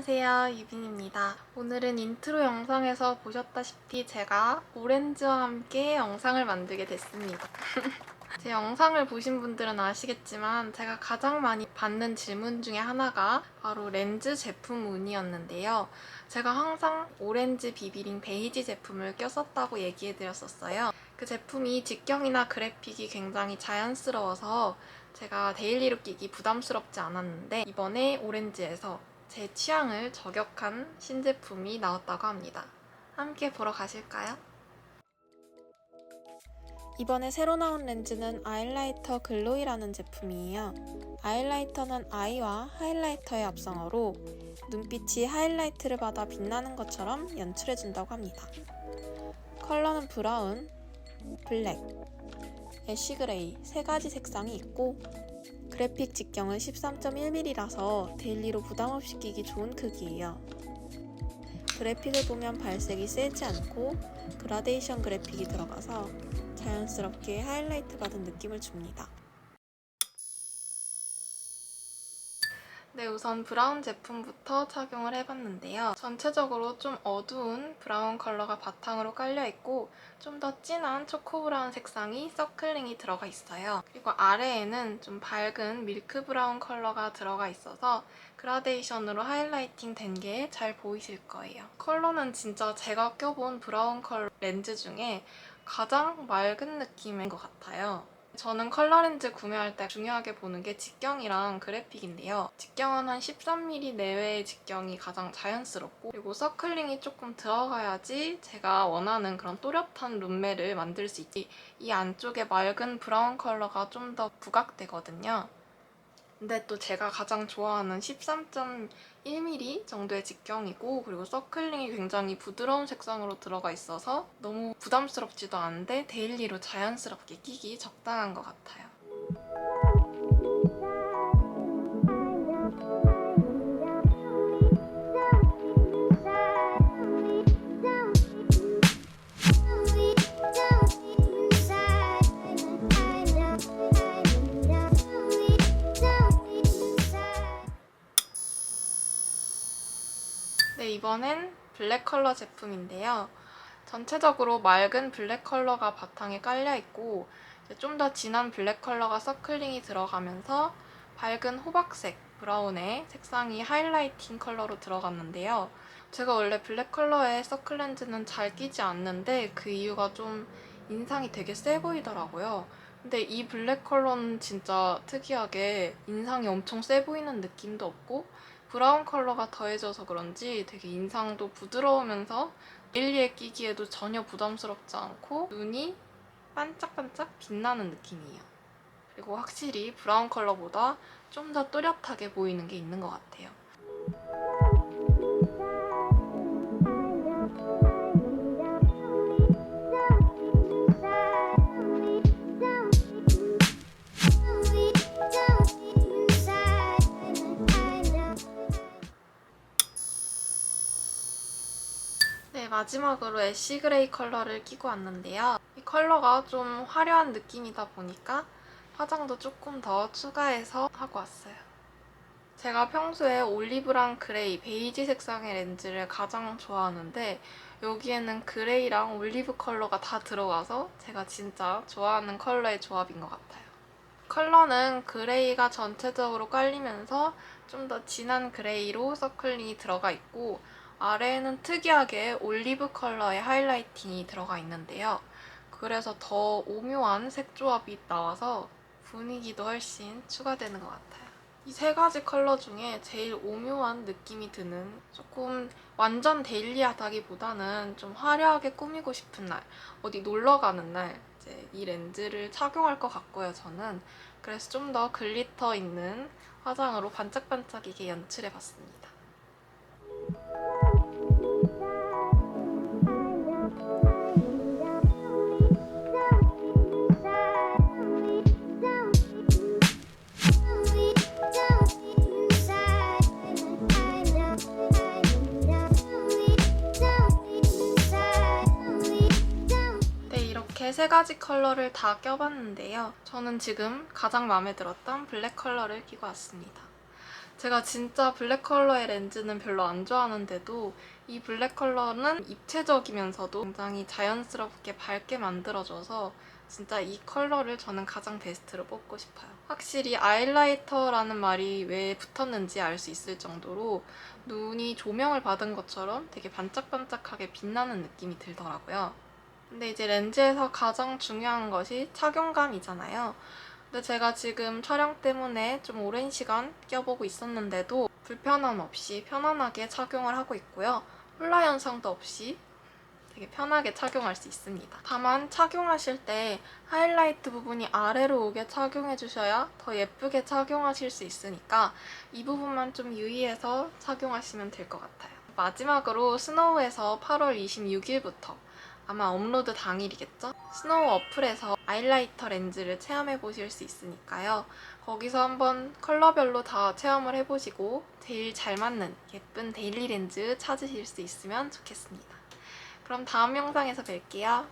안녕하세요 유빈입니다. 오늘은 인트로 영상에서 보셨다시피 제가 오렌지와 함께 영상을 만들게 됐습니다. 제 영상을 보신 분들은 아시겠지만 제가 가장 많이 받는 질문 중에 하나가 바로 렌즈 제품 문의였는데요. 제가 항상 오렌지 비비링 베이지 제품을 꼈었다고 얘기해드렸었어요. 그 제품이 직경이나 그래픽이 굉장히 자연스러워서 제가 데일리로 끼기 부담스럽지 않았는데 이번에 오렌지에서 제 취향을 저격한 신제품이 나왔다고 합니다. 함께 보러 가실까요? 이번에 새로 나온 렌즈는 아이라이터 글로이라는 제품이에요. 아이라이터는 아이와 하이라이터의 합성어로 눈빛이 하이라이트를 받아 빛나는 것처럼 연출해준다고 합니다. 컬러는 브라운, 블랙, 애쉬 그레이 세 가지 색상이 있고 그래픽 직경은 13.1mm라서 데일리로 부담 없이 끼기 좋은 크기예요. 그래픽을 보면 발색이 세지 않고 그라데이션 그래픽이 들어가서 자연스럽게 하이라이트 받은 느낌을 줍니다. 네, 우선 브라운 제품부터 착용을 해봤는데요. 전체적으로 좀 어두운 브라운 컬러가 바탕으로 깔려있고 좀 더 진한 초코 브라운 색상이 서클링이 들어가 있어요. 그리고 아래에는 좀 밝은 밀크 브라운 컬러가 들어가 있어서 그라데이션으로 하이라이팅 된 게 잘 보이실 거예요. 컬러는 진짜 제가 껴본 브라운 컬러 렌즈 중에 가장 맑은 느낌인 것 같아요. 저는 컬러 렌즈 구매할 때 중요하게 보는 게 직경이랑 그래픽인데요. 직경은 한 13mm 내외의 직경이 가장 자연스럽고 그리고 서클링이 조금 들어가야지 제가 원하는 그런 또렷한 룸메를 만들 수 있지 이 안쪽에 맑은 브라운 컬러가 좀 더 부각되거든요. 근데 또 제가 가장 좋아하는 13.1mm 정도의 직경이고 그리고 서클링이 굉장히 부드러운 색상으로 들어가 있어서 너무 부담스럽지도 않은데 데일리로 자연스럽게 끼기 적당한 것 같아요. 이번엔 블랙 컬러 제품인데요. 전체적으로 맑은 블랙 컬러가 바탕에 깔려 있고 좀 더 진한 블랙 컬러가 서클링이 들어가면서 밝은 호박색 브라운의 색상이 하이라이팅 컬러로 들어갔는데요. 제가 원래 블랙 컬러의 서클 렌즈는 잘 끼지 않는데 그 이유가 좀 인상이 되게 세 보이더라고요. 근데 이 블랙 컬러는 진짜 특이하게 인상이 엄청 세 보이는 느낌도 없고 브라운 컬러가 더해져서 그런지 되게 인상도 부드러우면서 데일리에 끼기에도 전혀 부담스럽지 않고 눈이 반짝반짝 빛나는 느낌이에요. 그리고 확실히 브라운 컬러보다 좀 더 또렷하게 보이는 게 있는 것 같아요. 마지막으로 애쉬 그레이 컬러를 끼고 왔는데요. 이 컬러가 좀 화려한 느낌이다 보니까 화장도 조금 더 추가해서 하고 왔어요. 제가 평소에 올리브랑 그레이, 베이지 색상의 렌즈를 가장 좋아하는데 여기에는 그레이랑 올리브 컬러가 다 들어가서 제가 진짜 좋아하는 컬러의 조합인 것 같아요. 컬러는 그레이가 전체적으로 깔리면서 좀 더 진한 그레이로 서클링이 들어가 있고 아래에는 특이하게 올리브 컬러의 하이라이팅이 들어가 있는데요. 그래서 더 오묘한 색 조합이 나와서 분위기도 훨씬 추가되는 것 같아요. 이 세 가지 컬러 중에 제일 오묘한 느낌이 드는 조금 완전 데일리하다기보다는 좀 화려하게 꾸미고 싶은 날, 어디 놀러 가는 날 이제 이 렌즈를 착용할 것 같고요, 저는. 그래서 좀 더 글리터 있는 화장으로 반짝반짝이게 연출해 봤습니다. 세 가지 컬러를 다 껴봤는데요. 저는 지금 가장 마음에 들었던 블랙 컬러를 끼고 왔습니다. 제가 진짜 블랙 컬러의 렌즈는 별로 안 좋아하는데도 이 블랙 컬러는 입체적이면서도 굉장히 자연스럽게 밝게 만들어줘서 진짜 이 컬러를 저는 가장 베스트로 뽑고 싶어요. 확실히 아이라이터라는 말이 왜 붙었는지 알 수 있을 정도로 눈이 조명을 받은 것처럼 되게 반짝반짝하게 빛나는 느낌이 들더라고요. 근데 이제 렌즈에서 가장 중요한 것이 착용감이잖아요. 근데 제가 지금 촬영 때문에 좀 오랜 시간 껴보고 있었는데도 불편함 없이 편안하게 착용을 하고 있고요. 홀라 현상도 없이 되게 편하게 착용할 수 있습니다. 다만 착용하실 때 하이라이트 부분이 아래로 오게 착용해 주셔야 더 예쁘게 착용하실 수 있으니까 이 부분만 좀 유의해서 착용하시면 될 것 같아요. 마지막으로 스노우에서 8월 26일부터 아마 업로드 당일이겠죠? 스노우 어플에서 아이라이터 렌즈를 체험해 보실 수 있으니까요. 거기서 한번 컬러별로 다 체험을 해보시고 제일 잘 맞는 예쁜 데일리 렌즈 찾으실 수 있으면 좋겠습니다. 그럼 다음 영상에서 뵐게요.